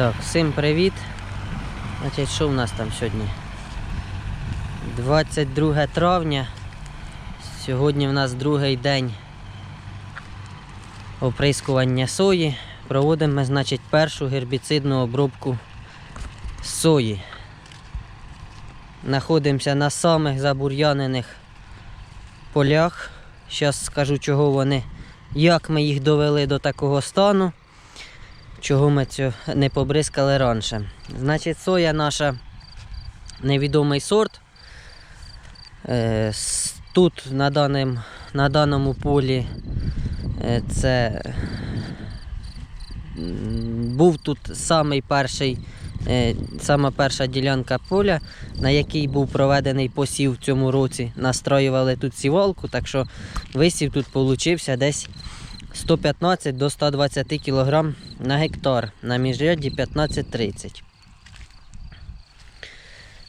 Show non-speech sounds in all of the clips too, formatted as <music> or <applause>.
Так, всім привіт. Значить, що в нас там сьогодні? 22 травня. Сьогодні в нас другий день оприскування сої. Проводимо ми, значить, першу гербіцидну обробку сої. Знаходимося на самих забур'янених полях. Зараз скажу, чого вони, як ми їх довели до такого стану чого ми цю не побризкали раніше. Значить, соя наша невідомий сорт. Е, Тут на, даним, на даному полі е, це був тут самий перший, е, сама перша ділянка поля, на якій був проведений посів в цьому році. Настроювали тут сівалку, так що висів тут получився десь 115 до 120 кг на гектар на міжряді 15-30.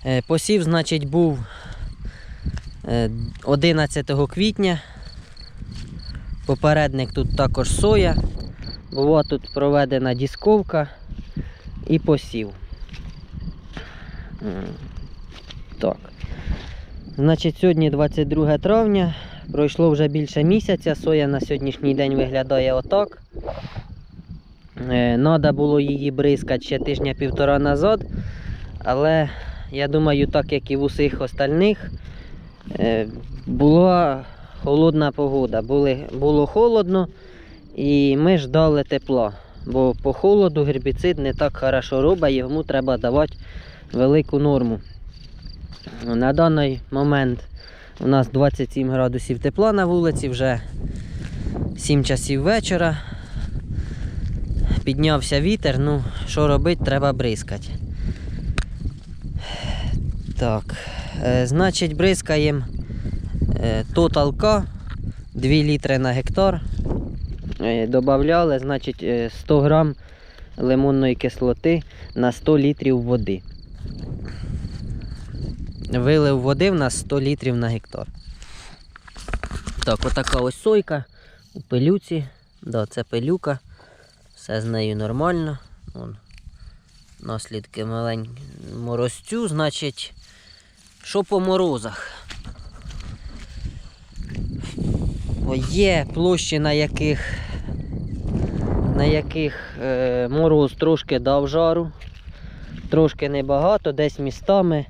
Е, Посів, значить, був е, 11 квітня. Попередник тут також соя. Була тут проведена дісковка і посів. Так. Значить, сьогодні 22 травня. Пройшло вже більше місяця. Соя на сьогоднішній день виглядає отак. Е, Надо було її бризкати ще тижня-півтора назад. Але я думаю, так як і в усіх остальних, е, була холодна погода. Було холодно і ми ждали тепла. Бо по холоду гербіцид не так хорошо робить, йому треба давати велику норму. На даний момент у нас 27 градусів тепла на вулиці, вже 7 часів вечора. Піднявся вітер, ну що робити, треба бризкати. Так, е, значить, бризкаємо е, Total 2 літри на гектар. Е, Добавляли, значить, е, 100 грам лимонної кислоти на 100 літрів води. Вилив води в нас 100 літрів на гектар. Так, отака ось сойка у пилюці. Да, це пилюка. Все з нею нормально. Вон, наслідки маленькі морозцю, значить, що по морозах? Є площі, на яких, на яких е, мороз трошки дав жару, трошки небагато, десь містами.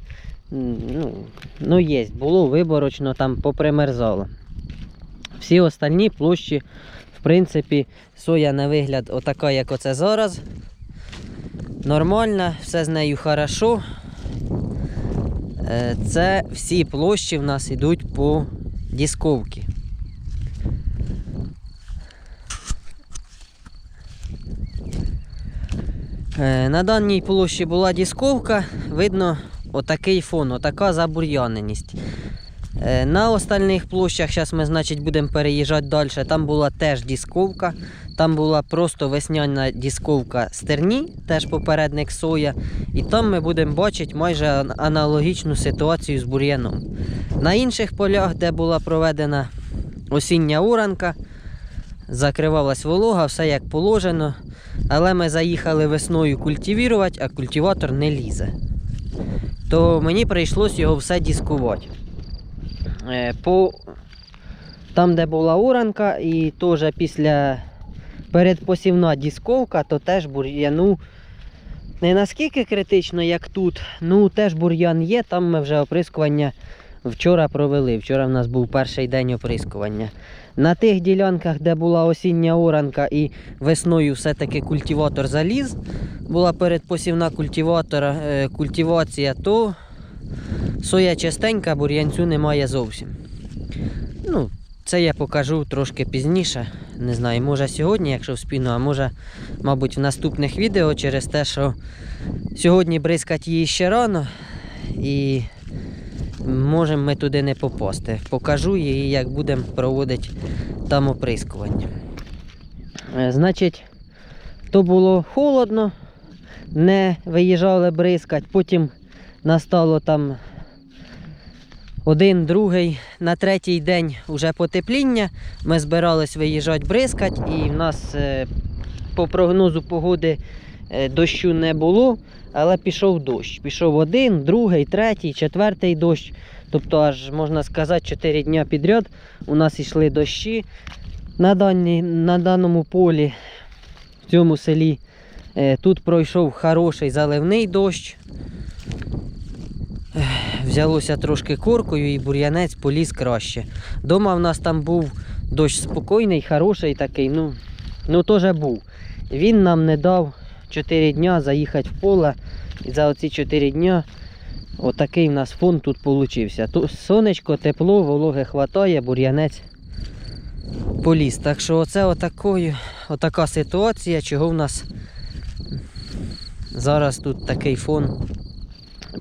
Ну, ну є, було виборочно, там попримерзало. Всі остальні площі, в принципі, соя на вигляд отака, як оце зараз. Нормальна, все з нею хорошо. Е, Це всі площі в нас йдуть по дісковці. Е, На даній площі була дісковка, видно отакий фон, отака забур'яненість. Е, На остальних площах, зараз ми значить, будемо переїжджати далі, там була теж дісковка, там була просто весняна дісковка стерні, теж попередник соя. І там ми будемо бачити майже аналогічну ситуацію з бур'яном. На інших полях, де була проведена осіння уранка, закривалась волога, все як положено. Але ми заїхали весною культивірувати, а культиватор не лізе. То мені прийшлось його все дискувати. Е, По... Там, де була уранка, і теж після передпосівна дісковка, то теж бур'яну не наскільки критично, як тут. Ну, теж бур'ян є, там ми вже оприскування вчора провели. Вчора в нас був перший день оприскування. На тих ділянках, де була осіння оранка і весною все-таки культиватор заліз, була передпосівна культиватора, е, культивація, то соя частенька, бур'янцю немає зовсім. Ну, це я покажу трошки пізніше. Не знаю, може сьогодні, якщо вспіну, а може, мабуть, в наступних відео через те, що сьогодні бризкати її ще рано і можемо ми туди не попасти. Покажу її, як будемо проводити там оприскування. Е, Значить, то було холодно, не виїжджали бризкати, потім настало там один, другий, на третій день вже потепління. Ми збирались виїжджати бризкати, і в нас е, по прогнозу погоди е, дощу не було, але пішов дощ. Пішов один, другий, третій, четвертий дощ. Тобто, аж можна сказати, 4 дня підряд у нас йшли дощі. На, даній, на даному полі, в цьому селі, е, тут пройшов хороший заливний дощ. Взялося трошки коркою і бур'янець поліз краще. Дома в нас там був дощ спокійний, хороший такий, ну, ну теж був. Він нам не дав 4 дня заїхати в поле. І за оці 4 дня отакий в нас фон тут получився. Тут сонечко, тепло, вологи хватає, бур'янець поліз. Так що оце отакою, отака ситуація, чого в нас зараз тут такий фон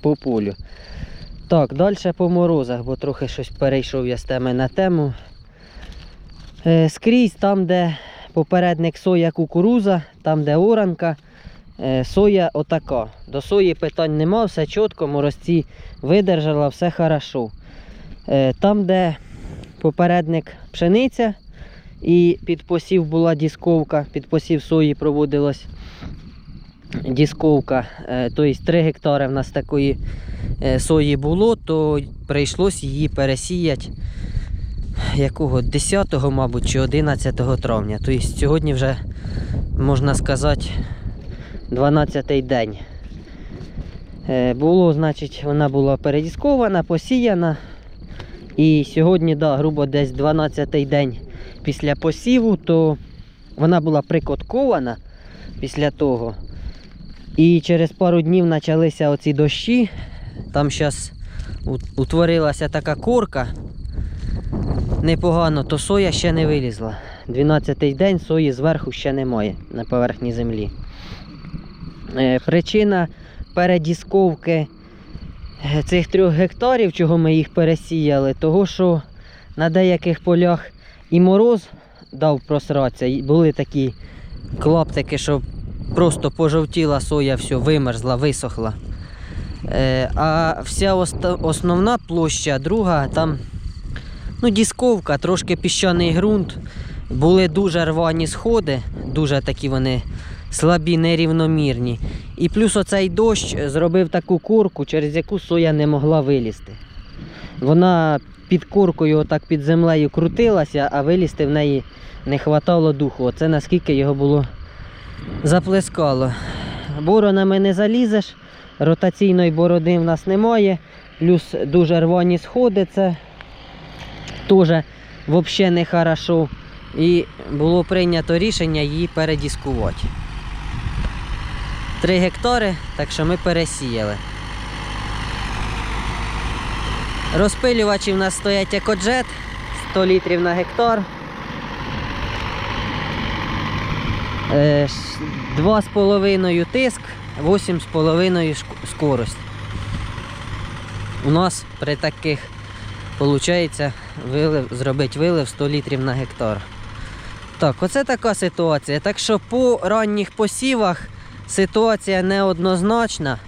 по полю. Так, далі по морозах, бо трохи щось перейшов я з теми на тему. Е, скрізь там, де попередник соя кукуруза, там, де оранка, соя отака. До сої питань нема, все чітко, морозці видержала, все хорошо. Е, там, де попередник пшениця і під посів була дісковка, під посів сої проводилась дісковка, е, тобто 3 гектари в нас такої е, сої було, то прийшлось її пересіяти якого 10, мабуть, чи 11 травня. Тобто сьогодні вже, можна сказати, 12 день. Е, Було, значить, вона була передіскована, посіяна. І сьогодні, да, грубо десь 12-й день після посіву, то вона була прикоткована після того. І через пару днів почалися оці дощі. Там зараз утворилася така корка. Непогано, то соя ще не вилізла. 12-й день сої зверху ще немає на поверхні землі. Е, причина передісковки е, цих трьох гектарів, чого ми їх пересіяли, того що на деяких полях і мороз дав просратися. і Були такі клаптики, що просто пожовтіла соя, все вимерзла, висохла. Е, а вся основна площа, друга, там ну, дісковка, трошки піщаний ґрунт. Були дуже рвані сходи, дуже такі вони слабі, нерівномірні. І плюс оцей дощ зробив таку курку, через яку соя не могла вилізти. Вона під куркою, отак під землею крутилася, а вилізти в неї не хватало духу. Оце наскільки його було заплескало. Боронами не залізеш, ротаційної бороди в нас немає, плюс дуже рвані сходи, це теж взагалі не хорошо. І було прийнято рішення її передіскувати. Три гектари, так що ми пересіяли. Розпилювачі в нас стоять екоджет 100 літрів на гектар. Е, 2,5 тиск, 8,5 шк- скорость. У нас при таких виходить вилив, зробити вилив 100 літрів на гектар. Так, оце така ситуація. Так що по ранніх посівах ситуація неоднозначна.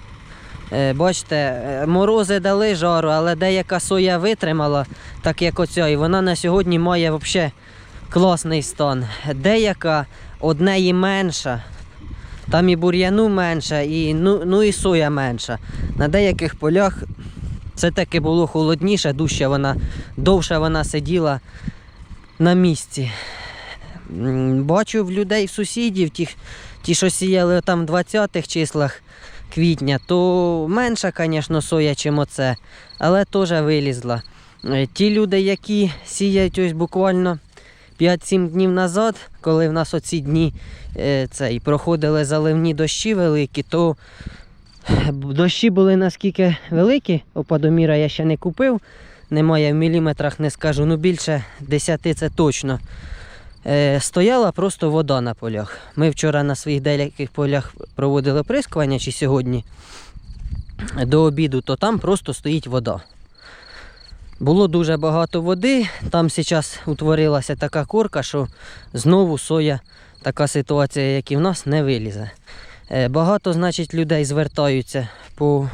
Е, Бачите, е, морози дали жару, але деяка соя витримала, так як оця, і вона на сьогодні має взагалі класний стан. Деяка однеї менша, там і бур'яну менше, і, ну, ну і соя менша. На деяких полях це таки було холодніше, дужче вона, довше вона сиділа на місці. Бачу в людей, в сусідів, ті, ті що сіяли там в 20-х числах квітня, то менша, звісно, соя, чим оце, але теж вилізла. Е, Ті люди, які сіяють ось буквально 5-7 днів назад, коли в нас оці дні е, цей, проходили заливні дощі великі, то дощі були наскільки великі, опадоміра я ще не купив, немає в міліметрах, не скажу, ну більше 10 це точно. Е, стояла просто вода на полях. Ми вчора на своїх деяких полях проводили оприскування, чи сьогодні до обіду, то там просто стоїть вода. Було дуже багато води, там зараз утворилася така корка, що знову соя, така ситуація, як і в нас, не вилізе. Е, Багато, значить, людей звертаються, по...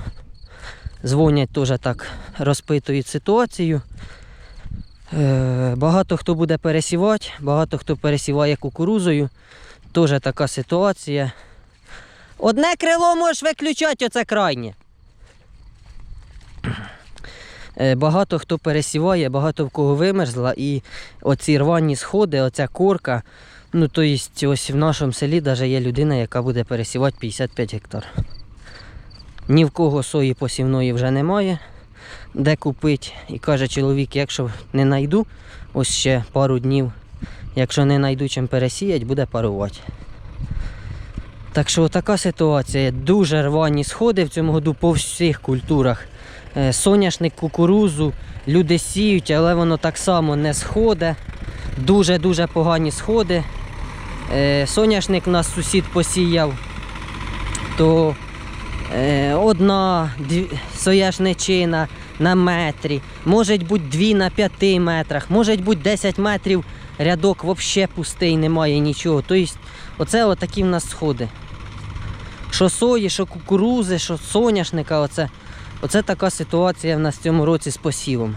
дзвонять теж так, розпитують ситуацію. Е, Багато хто буде пересівати, багато хто пересіває кукурузою. Теж така ситуація. Одне крило можеш виключати, оце крайнє. Е, Багато хто пересіває, багато в кого вимерзла, і оці рвані сходи, оця корка. Ну, то єсть, ось в нашому селі навіть є людина, яка буде пересівати 55 гектар. Ні в кого сої посівної вже немає, де купити. І каже чоловік, якщо не знайду, ось ще пару днів, якщо не знайду чим пересіять, буде парувати. Так що така ситуація. Дуже рвані сходи в цьому году по всіх культурах. Е, Соняшник, кукурузу, люди сіють, але воно так само не сходить. Дуже-дуже погані сходи. Е, Соняшник нас сусід посіяв, то одна дві, соняшничина на метрі, може бути дві на п'яти метрах, може бути 10 метрів рядок взагалі пустий, немає нічого. Тобто, оце отакі в нас сходи. Що сої, що кукурузи, що соняшника, оце, оце така ситуація в нас в цьому році з посівом.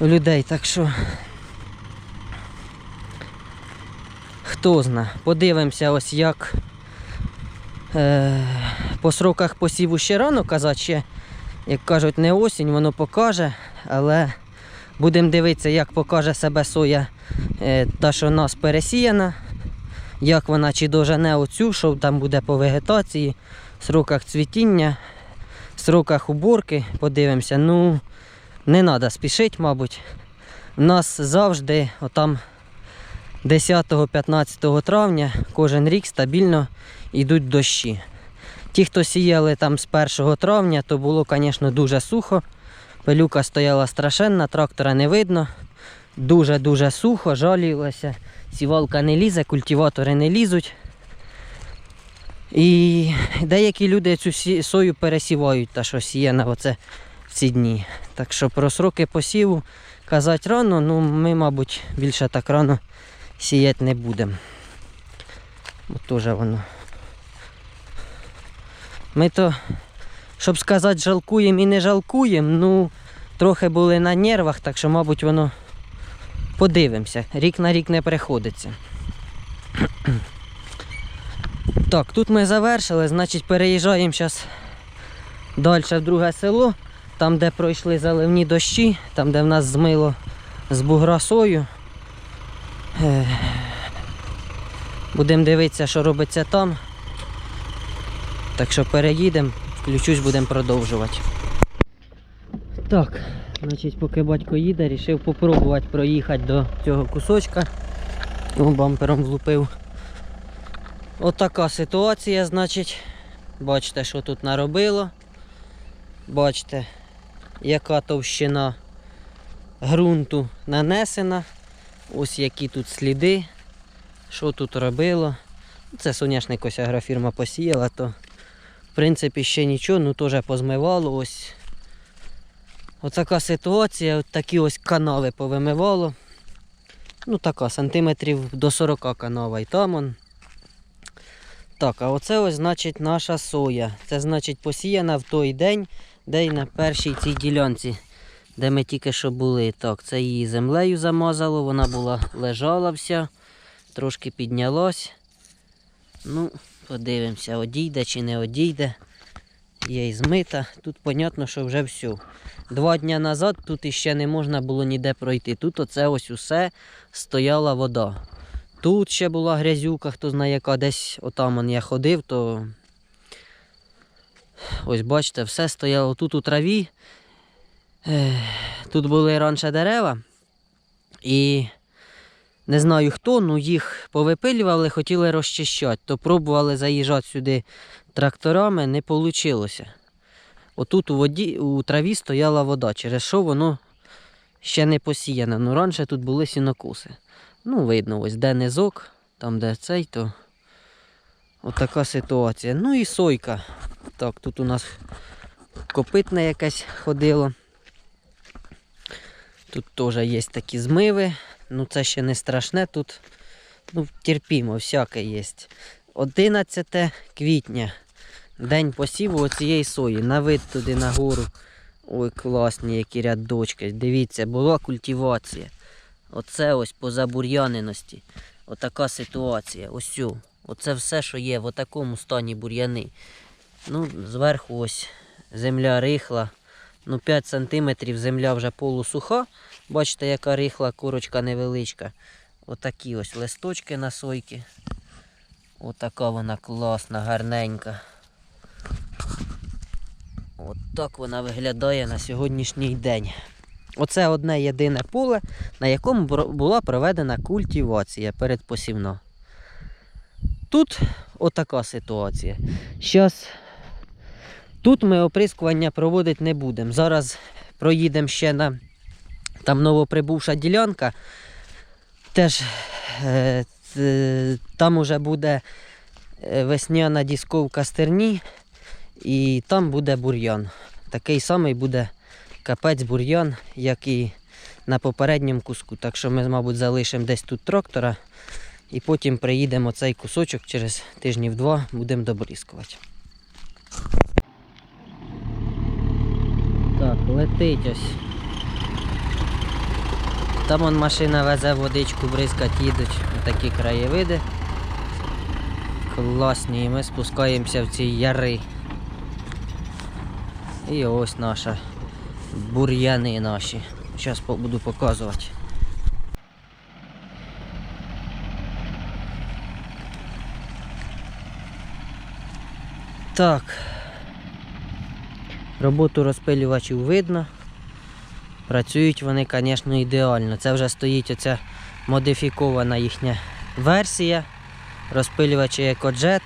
У людей. Так що хто зна. Подивимося, ось як е, по сроках посіву ще рано казати, як кажуть, не осінь, воно покаже, але будемо дивитися, як покаже себе соя, е, та, що в нас пересіяна, як вона чи дожене оцю, що там буде по вегетації, сроках цвітіння, сроках уборки, подивимося. Ну, не треба спішити, мабуть. У нас завжди отам 10-15 травня кожен рік стабільно йдуть дощі. Ті, хто сіяли там з 1 травня, то було, звісно, дуже сухо. Пилюка стояла страшенна, трактора не видно. Дуже-дуже сухо, жалілося. Сівалка не лізе, культиватори не лізуть. І деякі люди цю сою пересівають, та що сіяна оце в ці дні. Так що про сроки посіву казати рано, ну ми, мабуть, більше так рано сіяти не будемо. Теж воно. Ми то, щоб сказати, жалкуємо і не жалкуємо, ну трохи були на нервах, так що, мабуть, воно подивимося. Рік на рік не приходиться. <clears throat> Так, тут ми завершили, значить переїжджаємо зараз далі в друге село, там де пройшли заливні дощі, там де в нас змило з бугра сою. Е, Будемо дивитися, що робиться там. Так що переїдемо, включусь, будемо продовжувати. Так, значить, поки батько їде, рішив попробувати проїхати до цього кусочка. Його бампером влупив. Отака ситуація, значить. Бачите, що тут наробило. Бачите, яка товщина ґрунту нанесена. Ось які тут сліди. Що тут робило. Це соняшник ось агрофірма посіяла, то в принципі ще нічого, ну теж позмивало. Ось Отака ситуація, от такі ось канави повимивало. Ну така, сантиметрів до 40 канава і там он. Так, а оце ось значить наша соя. Це значить посіяна в той день, де й на першій цій ділянці, де ми тільки що були. Так, це її землею замазало, вона була лежала вся, трошки піднялась. Ну, подивимося, одійде чи не одійде. Є і змита. Тут понятно, що вже все. Два дні назад тут іще не можна було ніде пройти. Тут оце ось усе стояла вода. Тут ще була грязюка, хто знає, яка десь отам я ходив, то ось бачите, все стояло тут у траві. Тут були раніше дерева. І не знаю хто, ну їх повипилювали, хотіли розчищати, то пробували заїжджати сюди тракторами, не вийшло. Отут у воді, у траві стояла вода, через що воно ще не посіяне. Ну раніше тут були сінокоси. Ну, видно, ось де низок, там де цей, то отака ситуація. Ну і сойка. Так, тут у нас копитне якесь ходило. Тут теж є такі змиви. Ну це ще не страшне, тут ну, терпімо, всяке є. 11 квітня. День посіву оцієї сої. На вид туди нагору. Ой, класні які рядочки. Дивіться, була культивація. Оце ось по забур'яненості. Отака ситуація. Ось. Оце все, що є в такому стані бур'яни. Ну, зверху ось земля рихла. Ну, 5 см земля вже полусуха. Бачите, яка рихла курочка невеличка. Отакі ось листочки на сойки. Отака вона класна, гарненька. От так вона виглядає на сьогоднішній день. Оце одне єдине поле, на якому була проведена культивація передпосівна. Тут отака ситуація. Щас тут ми оприскування проводити не будемо. Зараз проїдемо ще на там новоприбувша ділянка. Теж е, там уже буде е, весняна дісковка стерні, і там буде бур'ян. Такий самий буде капець бур'ян, як і на попередньому куску. Так що ми, мабуть, залишимо десь тут трактора і потім приїдемо цей кусочок через тижнів два, будемо добрізкувати. Так, летить ось. Там он машина везе водичку, бризкать їдуть. Такі краєвиди. Класні, і ми спускаємося в ці яри. І ось наша бур'яни наші. Зараз буду показувати. Так. Роботу розпилювачів видно. Працюють вони, звісно, ідеально. Це вже стоїть оця модифікована їхня версія. Розпилювачі EcoJet.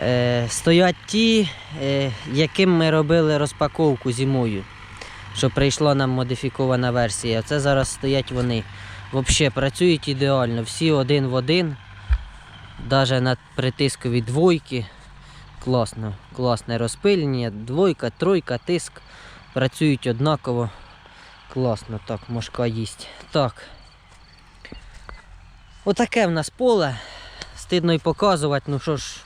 Е, стоять ті, е, яким ми робили розпаковку зимою. Що прийшла нам модифікована версія. Це зараз стоять вони. Взагалі працюють ідеально. Всі один в один. Навіть на притискові двойки. Класно, класне розпилення. Двойка, тройка, тиск. Працюють однаково. Класно, так, мошка їсть. Так. Отаке в нас поле. Стидно й показувати, ну що ж,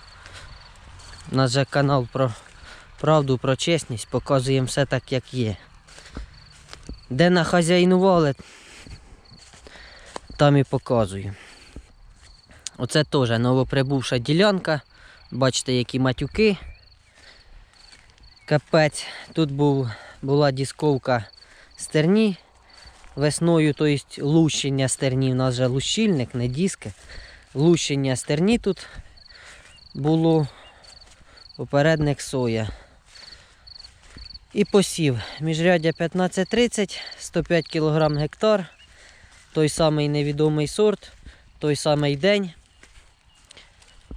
у нас же канал про правду, про чесність, показуємо все так, як є. Де нахазяйнували, там і показую. Оце теж новоприбувша ділянка. Бачите, які матюки. Капець. Тут був, була дісковка стерні весною, тобто лущення стерні. У нас же лущильник, не диски. Лущення стерні тут було попередник соя. І посів. Міжрядя 15-30, 105 кг гектар. Той самий невідомий сорт, той самий день.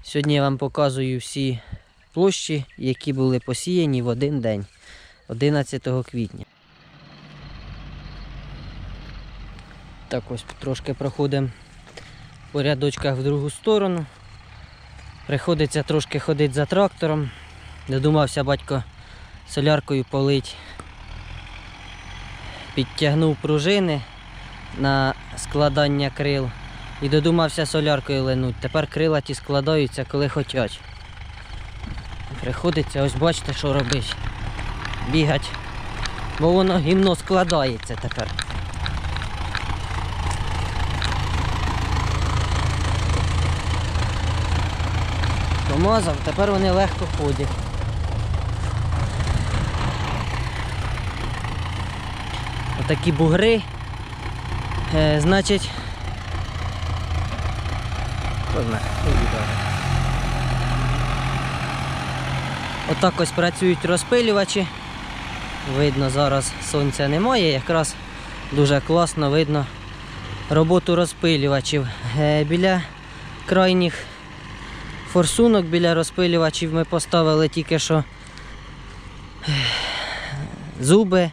Сьогодні я вам показую всі площі, які були посіяні в один день, 11 квітня. Так ось трошки проходимо по рядочках в другу сторону. Приходиться трошки ходити за трактором. Додумався батько соляркою полить. Підтягнув пружини на складання крил. І додумався соляркою линуть. Тепер крила ті складаються, коли хочуть. Приходиться, ось бачите, що робить. Бігать. Бо воно гімно складається тепер. Помазав, тепер вони легко ходять. Отакі бугри. Е, значить. Хто знає. Отак ось працюють розпилювачі. Видно, зараз сонця немає, якраз дуже класно видно роботу розпилювачів. Е, Біля крайніх форсунок біля розпилювачів ми поставили тільки що зуби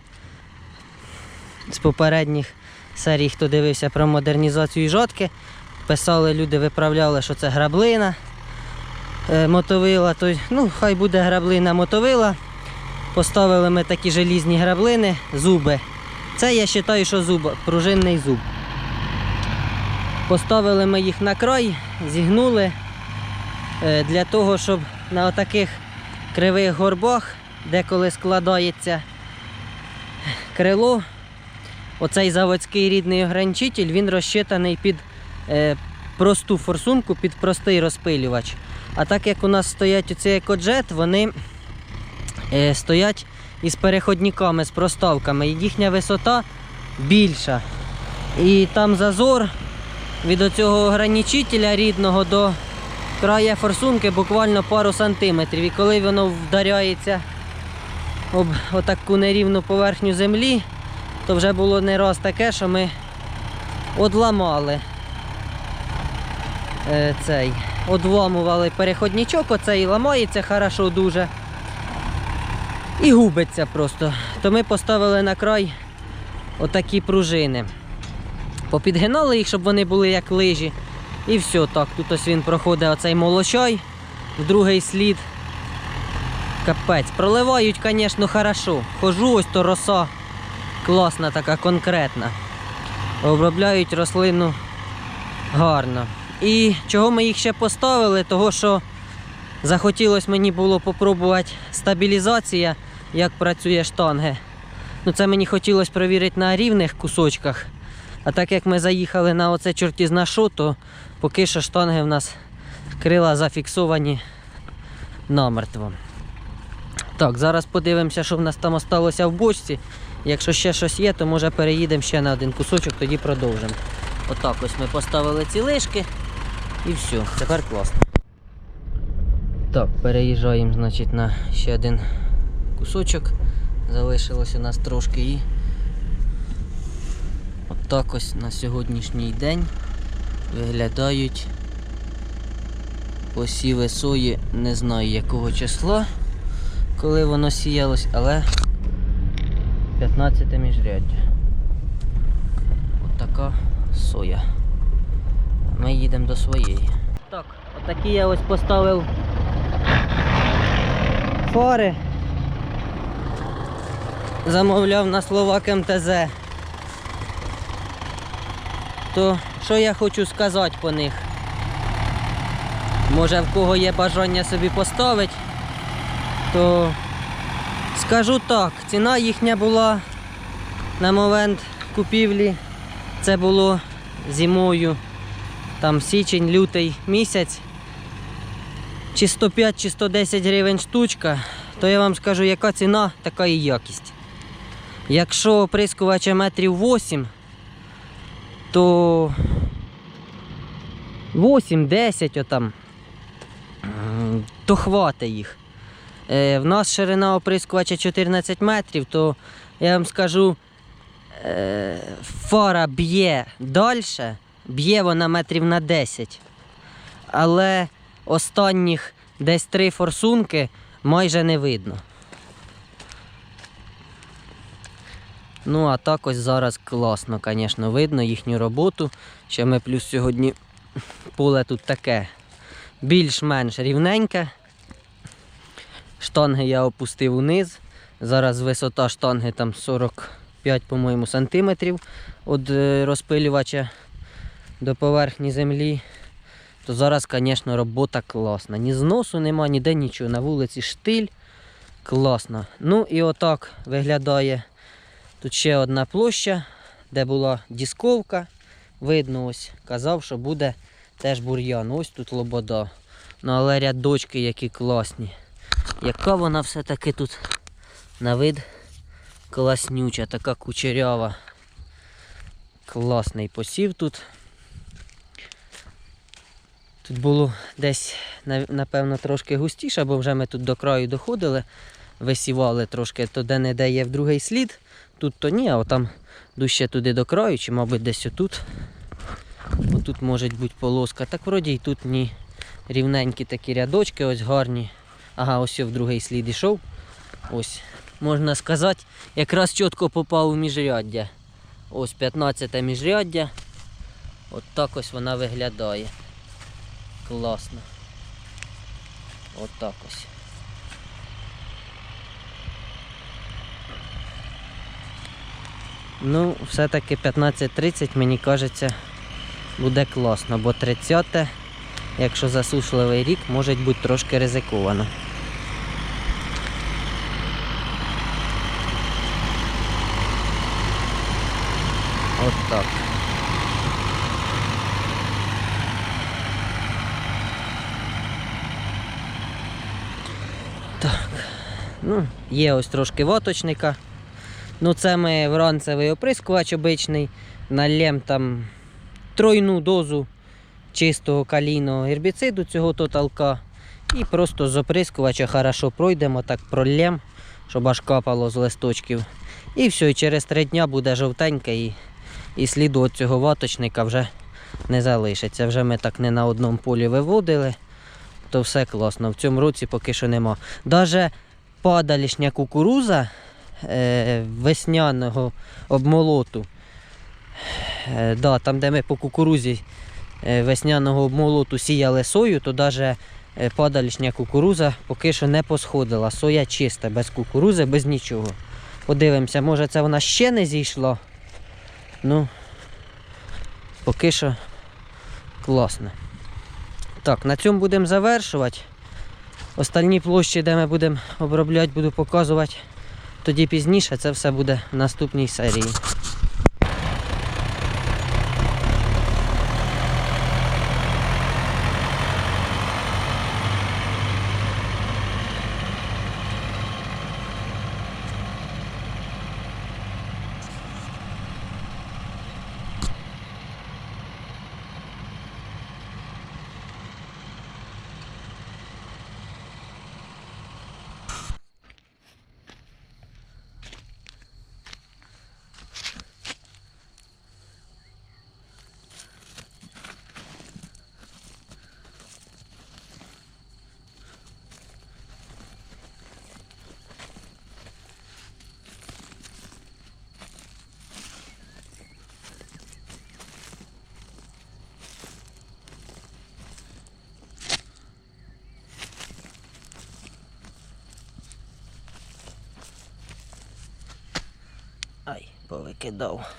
з попередніх серій, хто дивився про модернізацію жатки. Писали люди, виправляли, що це граблина е, мотовила. То, ну, хай буде граблина мотовила. Поставили ми такі желізні граблини, зуби. Це я вважаю, що зуб, пружинний зуб. Поставили ми їх на край, зігнули е, для того, щоб на таких кривих горбах, деколи складається крило, оцей заводський рідний ограничитель, він розчитаний під просту форсунку під простий розпилювач. А так як у нас стоять оці екоджет, вони е, стоять із переходниками, з проставками. І їхня висота більша. І там зазор від оцього ограничителя рідного до края форсунки буквально пару сантиметрів. І коли воно вдаряється об отаку нерівну поверхню землі, то вже було не раз таке, що ми одламали е, цей, одламували переходничок, оцей ламається хорошо дуже. І губиться просто. То ми поставили на край отакі пружини. Попідгинали їх, щоб вони були як лижі. І все, так. Тут ось він проходить оцей молочай, в другий слід. Капець. Проливають, звісно, хорошо. Хожу, ось то роса класна, така конкретна. Обробляють рослину гарно. І чого ми їх ще поставили? Того, що захотілося мені було попробувати стабілізація, як працює штанги. Ну, це мені хотілося перевірити на рівних кусочках. А так як ми заїхали на оце чортізна що, то поки що штанги в нас крила зафіксовані намертво. Так, зараз подивимося, що в нас там осталося в бочці. Якщо ще щось є, то може переїдемо ще на один кусочок, тоді продовжимо. Отак ось ми поставили ці лишки і все, тепер класно. Так, переїжджаємо, значить, на ще один кусочок. Залишилось у нас трошки і отак ось на сьогоднішній день виглядають посіви сої, не знаю якого числа, коли воно сіялось, але 15 міжряддя. Отака соя. Ми їдемо до своєї. Так, отакі я ось поставив фари. Замовляв на Словак МТЗ. То що я хочу сказати по них? Може в кого є бажання собі поставити, то скажу так, ціна їхня була на момент купівлі. Це було зимою, там січень, лютий місяць. Чи 105, чи 110 гривень штучка, то я вам скажу, яка ціна, така і якість. Якщо оприскувача метрів 8, то 8-10 отам, то хватить їх. Е, в нас ширина оприскувача 14 метрів, то я вам скажу, е, фара б'є далі, б'є вона метрів на 10. Але останніх десь три форсунки майже не видно. Ну, а так ось зараз класно, звісно, видно їхню роботу. Ще ми плюс сьогодні поле тут таке більш-менш рівненьке. Штанги я опустив униз. Зараз висота штанги там 45, по-моєму, сантиметрів від е, розпилювача до поверхні землі. То зараз, звісно, робота класна. Ні зносу нема, ніде нічого. На вулиці штиль. Класно. Ну і отак виглядає Тут ще одна площа, де була дісковка. Видно, ось казав, що буде теж бур'ян. Ось тут лобода. Ну але рядочки які класні. Яка вона все-таки тут на вид класнюча, така кучерява. Класний посів тут. Тут було десь, напевно, трошки густіше, бо вже ми тут до краю доходили, висівали трошки, то де-не-де є в другий слід. Тут то ні, а отам дужче туди до краю, чи, мабуть, десь отут. Отут може бути полоска. Так вроді і тут ні. Рівненькі такі рядочки, ось гарні. Ага, ось в другий слід ішов. Ось. Можна сказати, якраз чітко попав у міжряддя. Ось 15 міжряддя. От так ось вона виглядає. Класно. От так ось. Ну, все-таки 15.30, мені кажеться, буде класно, бо 30, якщо засушливий рік, може бути трошки ризиковано. От так. Ну, є ось трошки ваточника. Ну, це ми вранцевий оприскувач обичний. Налєм там тройну дозу чистого калійного гербіциду цього тоталка. І просто з оприскувача хорошо пройдемо, так проллєм, щоб аж капало з листочків. І все, і через три дня буде жовтеньке і, і сліду від цього ваточника вже не залишиться. Вже ми так не на одному полі виводили, то все класно. В цьому році поки що нема. Даже падалішня кукуруза е, весняного обмолоту. Е, да, там, де ми по кукурузі е, весняного обмолоту сіяли сою, то навіть падалішня кукуруза поки що не посходила. Соя чиста, без кукурузи, без нічого. Подивимося, може це вона ще не зійшла. Ну, поки що класно. Так, на цьому будемо завершувати. Остальні площі, де ми будемо обробляти, буду показувати тоді пізніше. Це все буде в наступній серії. Повикидав.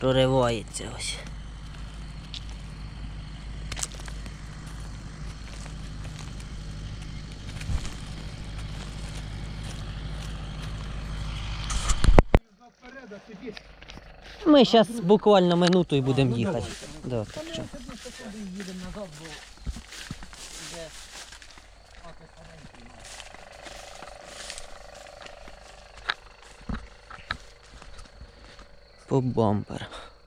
Проривається ось. Ми зараз буквально минуту і будемо їхати. Да, так що. По бампер.